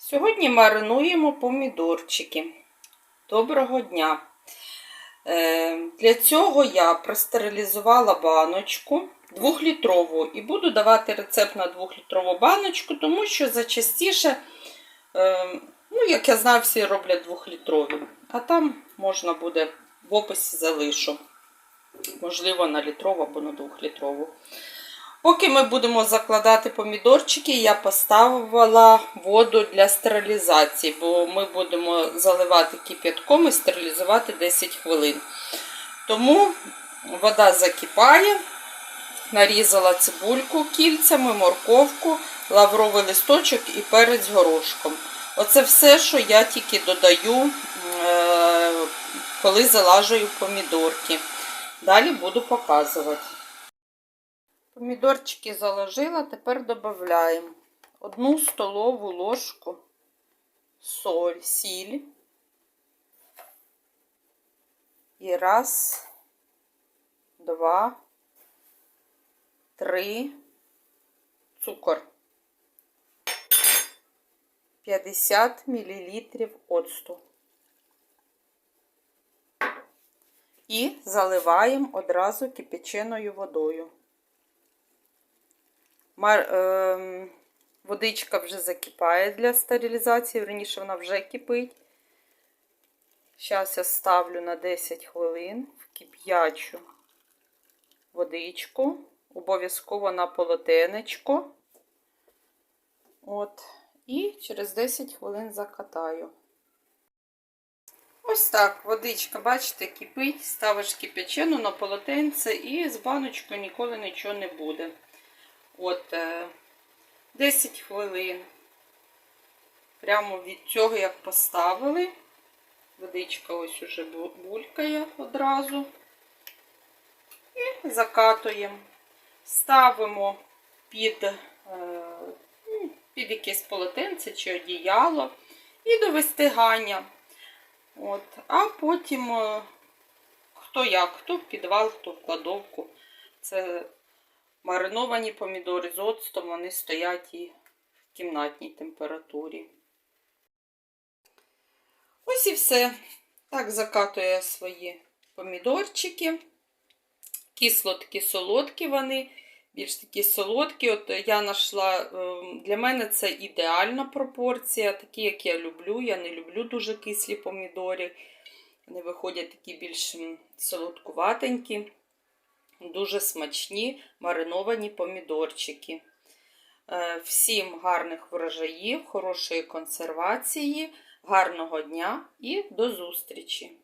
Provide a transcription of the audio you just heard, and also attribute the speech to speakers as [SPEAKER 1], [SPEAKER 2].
[SPEAKER 1] Сьогодні маринуємо помідорчики. Доброго дня! Е, Для цього я простерилізувала баночку 2-літрову і буду давати рецепт на 2-літрову баночку, тому що зачастіше, е, ну, як я знаю, всі роблять 2-літрові, а там можна буде в описі залишу. Можливо, на літрову або на 2-літрову. Поки ми будемо закладати помідорчики, я поставила воду для стерилізації, бо ми будемо заливати кип'ятком і стерилізувати 10 хвилин. Тому вода закипає, нарізала цибульку кільцями, морковку, лавровий листочок і перець горошком. Оце все, що я тільки додаю, е, коли залажую помідорки. Далі буду показувати. Помідорчики заложила, тепер додаємо одну столову ложку соль, сіль. І раз, два, три, цукор. 50 мл оцту. І заливаємо одразу кипяченою водою. Мар, е, водичка вже закипає для стерилізації, раніше вона вже кипить. Зараз я ставлю на 10 хвилин в кип'ячу водичку, обов'язково на полотенечко. От. І через 10 хвилин закатаю. Ось так, водичка, бачите, кипить, ставиш кипячену на полотенце і з баночкою ніколи нічого не буде. От 10 хвилин. Прямо від цього, як поставили. Водичка ось уже булькає одразу. І закатуємо. Ставимо під, е, під якесь полотенце чи одіяло і до вистигання. От. А потім, е, хто як, хто в підвал, хто в кладовку. Це мариновані помідори з оцтом, вони стоять і в кімнатній температурі. Ось і все. Так закатує свої помідорчики. Кисло такі солодкі вони, більш такі солодкі. От я знайшла, для мене це ідеальна пропорція, такі, як я люблю. Я не люблю дуже кислі помідори. Вони виходять такі більш солодкуватенькі. Дуже смачні мариновані помідорчики. Всім гарних врожаїв, хорошої консервації, гарного дня і до зустрічі!